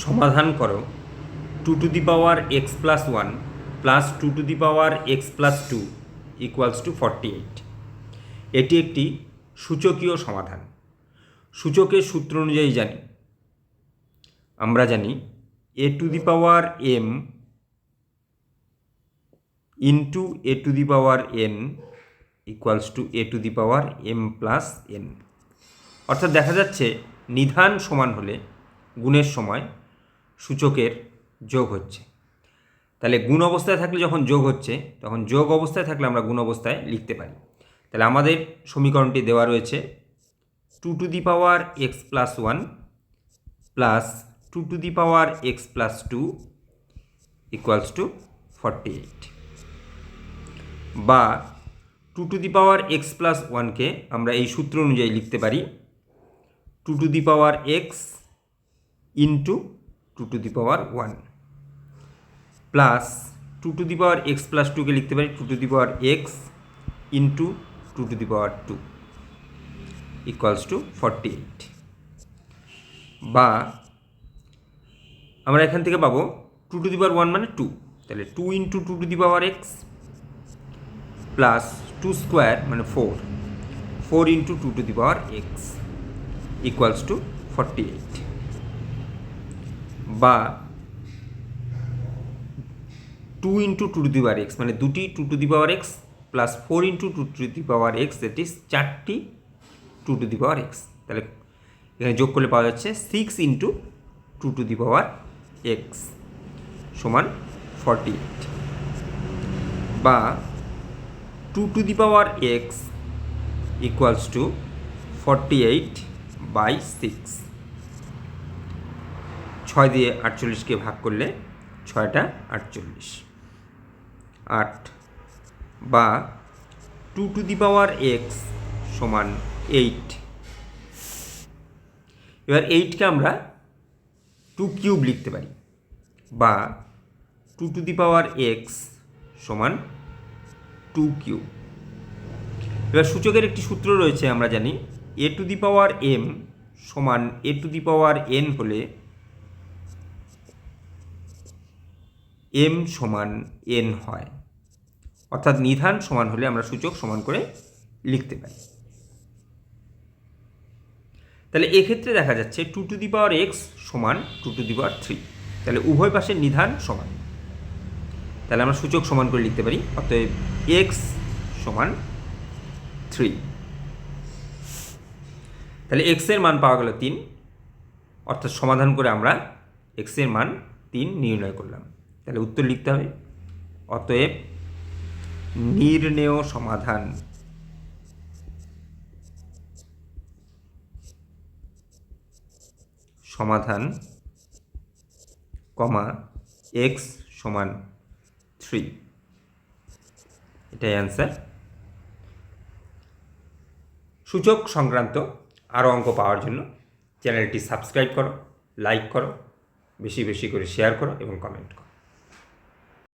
সমাধান করো। Two to the power x plus one plus two to the power x plus two equals two forty eight এটি একটি সূচকীয় সমাধান। সূচকের সূত্র অনুযায়ী জানি। আমরা জানি a to the power m into a to the power n equals to a to the power m plus n অর্থাৎ দেখা যাচ্ছে, নিধান সমান হলে, গুণের সময় সূচকের যোগ হচ্ছে। তাহলে গুণ অবস্থায় থাকলে যখন যোগ হচ্ছে, তখন যোগ অবস্থায় থাকলে আমরা গুণ অবস্থায় লিখতে পারি। তাহলে আমাদের সমীকরণটি দেওয়া রয়েছে two to the power x plus one plus two to the power x plus two equals two forty eight. বা two to the power x plus ওয়ানকে আমরা এই সূত্র অনুযায়ী লিখতে পারি two to the power x into two to the power one plus two to the power x plus টুকে লিখতে পারি two to the power x into two to the power two equals two forty eight বা আমরা এখান থেকে পাবো two to the power one মানে two তাহলে two into two to the power x plus two square মানে four four into two to the power x equals two forty eight বা two into two to the power x মানে দুটি two to the power x plus four into two to the power x that is চারটি two to the power x তাহলে এখানে যোগ করলে পাওয়া যাচ্ছে six into two to the power x সমান ফর্টি এইট বা two to the power x equals two forty eight by six ছয় দিয়ে আটচল্লিশকে ভাগ করলে ছয়টা আটচল্লিশ। আট বা two to the power x সমান এইট। এবার এইটকে আমরা টু কিউব লিখতে পারি বা two to the power x সমান টু কিউব। এবার সূচকের একটি সূত্র রয়েছে, আমরা জানি, a to the power m সমান a to the power n হলে এম সমান এন হয়। অর্থাৎ নিধান সমান হলে আমরা সূচক সমান করে লিখতে পারি। তাহলে এক্ষেত্রে দেখা যাচ্ছে two to the power x সমান two to the power three. তাহলে উভয় পাশের নিধান সমান। তাহলে আমরা সূচক সমান করে লিখতে পারি, অতএব এক্স সমান থ্রি। তাহলে এক্সের মান পাওয়া গেল তিন, অর্থাৎ সমাধান করে আমরা এক্সের মান তিন নির্ণয় করলাম। তাহলে উত্তর লিখতে হবে। অতএব নির্ণেয় সমাধান। সমাধান কমা এক্স সমান থ্রি এটাই অ্যান্সার সূচক সংক্রান্ত আরও অঙ্ক পাওয়ার জন্য চ্যানেলটি সাবস্ক্রাইব করো লাইক করো, বেশি বেশি করে শেয়ার করো এবং কমেন্ট করো।